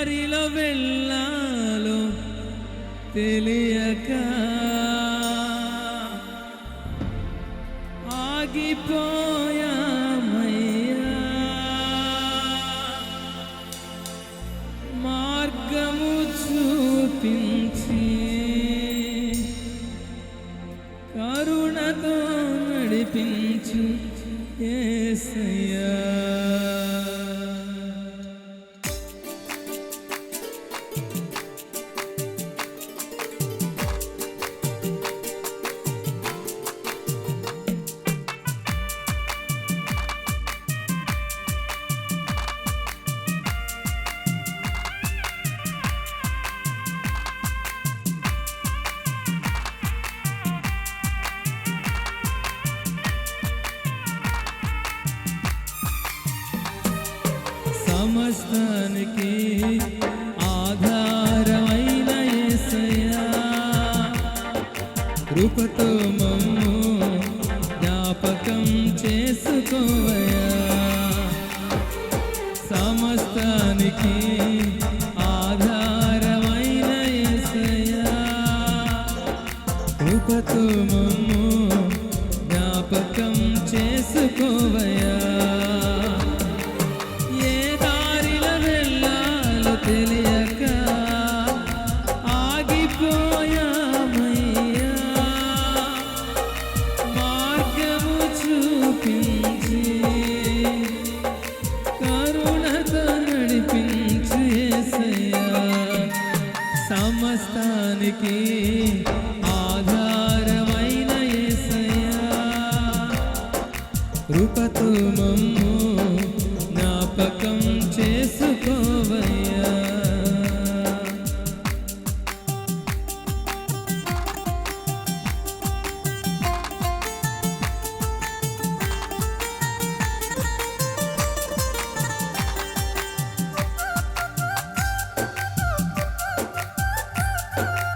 దారిలో వెళ్ళాలో తెలియక ఆగిపోయామయ్యా. మార్గము చూపించి కరుణతో నడిపించు ఏసయ్యా. సమస్తానికి ఆధారమైన యేసయ్యా కృపతో మమ్ము జ్ఞాపకం చేసుకోవయా సమస్తానికి కృపతో మమ్ము జ్ఞాపకం చేసుకోవయ్యా. you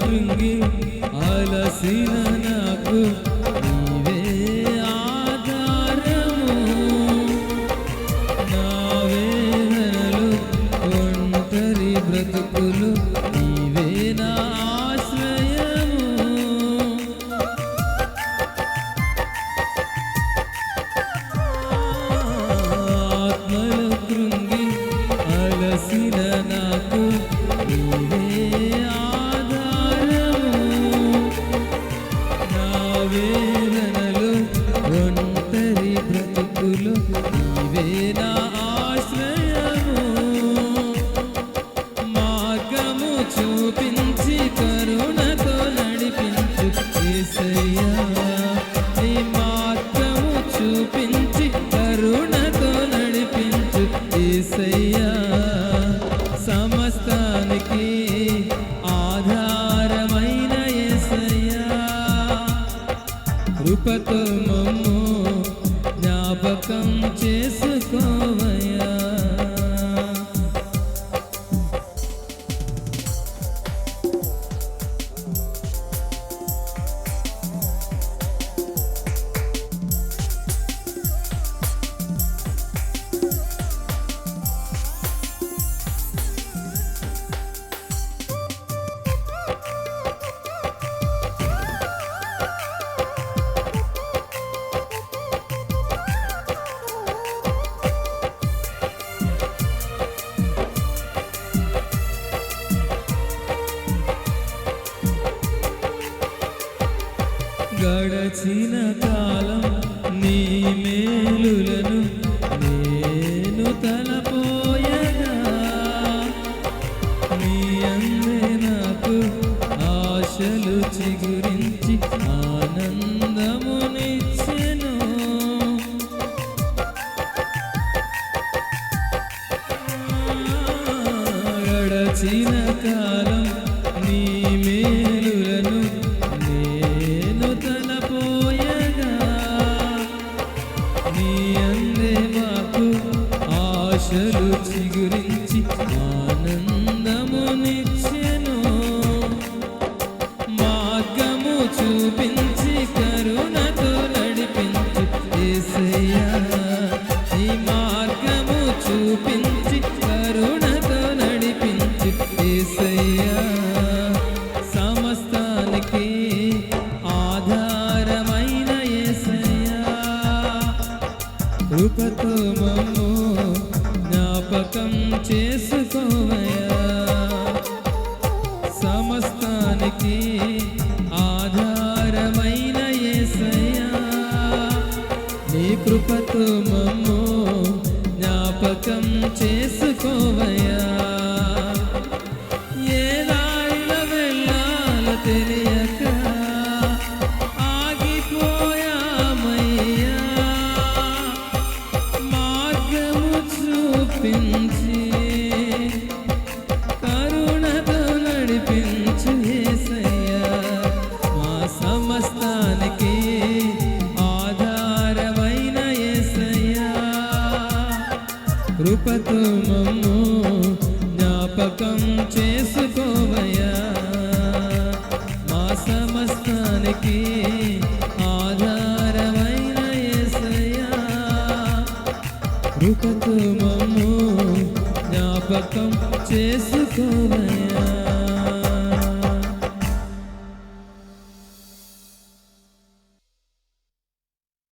కృంగి అలసిన నాకు వేదనలు ఒంటరి బ్రతుకులు నీవే కృపతో మమ్ము జ్ఞాపకం గడచిన కాలం నీ మేలులను నేను తలపోయగా. నీ అందే నాకు ఆశలు చిగురించి ఆనందమునిచ్చెను. గడచిన కాలం నీ మార్గము చూపించి కరుణతో నడిపించి ఏసయ్యా సమస్తానికి ఆధారమైన ఏసయ్యా. కృపతో మమ్ము జ్ఞాపకం చేసుకోవయా సమస్తానికి ఆధారమైన ఏసయ్యా. నీ కృపతో se convém జ్ఞాపకం చేసుకోవయా మా సమస్తానికి ఆధారమైన కృపతో మమ్ము జ్ఞాపకం చేసుకోవయా